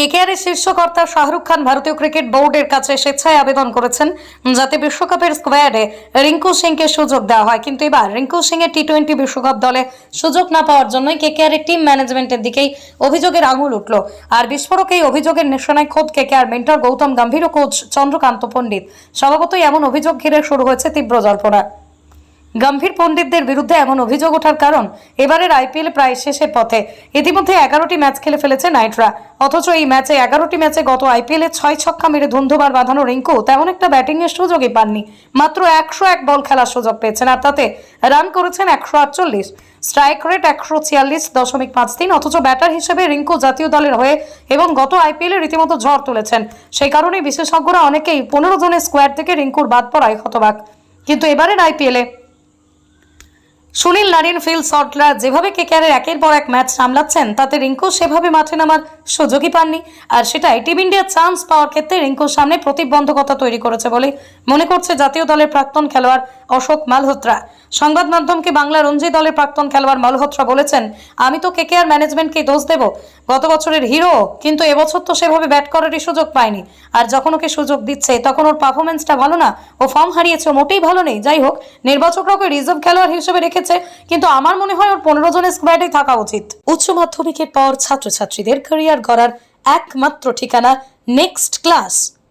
কেকেআরের শীর্ষকর্তা শাহরুখ খান ভারতীয় ক্রিকেট বোর্ডের কাছে স্বেচ্ছায় আবেদন করেছেন যাতে বিশ্বকাপের স্কোয়াডে রিঙ্কু সিংকে সুযোগ দেওয়া হয়। কিন্তু এবার রিঙ্কু সিং এর টি টোয়েন্টি বিশ্বকাপ দলে সুযোগ না পাওয়ার জন্যই কেকেআরের টিম ম্যানেজমেন্টের দিকেই অভিযোগের আঙুল উঠল। আর বিস্ফোরক এই অভিযোগের নিশানায় খোদ কেকেআর মেন্টর গৌতম গম্ভীর ও কোচ চন্দ্রকান্ত পণ্ডিত। স্বভাবতই এমন অভিযোগ ঘিরে শুরু হয়েছে তীব্র জল্পনা। গম্ভীর পণ্ডিতদের বিরুদ্ধে এমন অভিযোগ ওঠার কারণ এবারের আইপিএল প্রায় শেষের পথে। ইতিমধ্যে এগারোটি ম্যাচ খেলে ফেলেছে নাইটরা। অথচ এই ম্যাচে এগারোটি ম্যাচে গত আইপিএলে ছয় ছক্কা মেরে ধুন্ধুবার বাঁধানো রিঙ্কু তেমন একটা ব্যাটিং এর সুযোগই পাননি। মাত্র একশো এক বল খেলার সুযোগ পেয়েছেন আর তাতে রান করেছেন একশো আটচল্লিশ। স্ট্রাইক রেট একশো ছিয়াল্লিশ দশমিক পাঁচ তিন, অথচ ব্যাটার হিসেবে রিঙ্কু জাতীয় দলের হয়ে এবং গত আইপিএলে রীতিমতো ঝড় তুলেছেন। সেই কারণেই বিশেষজ্ঞরা অনেকেই পনেরো জনের স্কোয়াড থেকে রিঙ্কুর বাদ পড়ায় হতবাক। কিন্তু এবারের আইপিএলে সুনীল নারিন, ফিল সল্টরা যেভাবে কেকেআরের একের পর এক ম্যাচ সামলাচ্ছেন, তাতে রিঙ্কু সেভাবে মাঠে নামার সুযোগই পাননি। আর সেটাই, টিম ইন্ডিয়ার চান্স পাওয়ার ক্ষেত্রে রিঙ্কুর সামনে প্রতিবন্ধকতা তৈরি করেছে বলে মনে করছে জাতীয় দলের প্রাক্তন খেলোয়াড় অশোক মালহোত্রা। সংবাদ মাধ্যমকে বাংলা রঞ্জি দলের প্রাক্তন খেলোয়াড় মালহোত্রা বলেছেন, আমি তো কেকেআর ম্যানেজমেন্টকে দোষ দেব। গত বছরের হিরো, কিন্তু এবছর তো সেভাবে ব্যাট করারই সুযোগ পায়নি আর যখন ওকে সুযোগ দিচ্ছে, তখন ওর পারফরমেন্সটা ভালো না। ও ফর্ম হারিয়েছে, ও মোটেই ভালো নেই। যাই হোক, নির্বাচকরা ওকে রিজার্ভ খেলোয়াড় হিসেবে রেখেছে, কিন্তু আমার মনে হয় ওর পনেরো জনের স্কোয়াডে থাকা উচিত। উচ্চ মাধ্যমিকের পর ছাত্রছাত্রীদের ক্যারিয়ার গড়ার একমাত্র ঠিকানা নেক্সট ক্লাস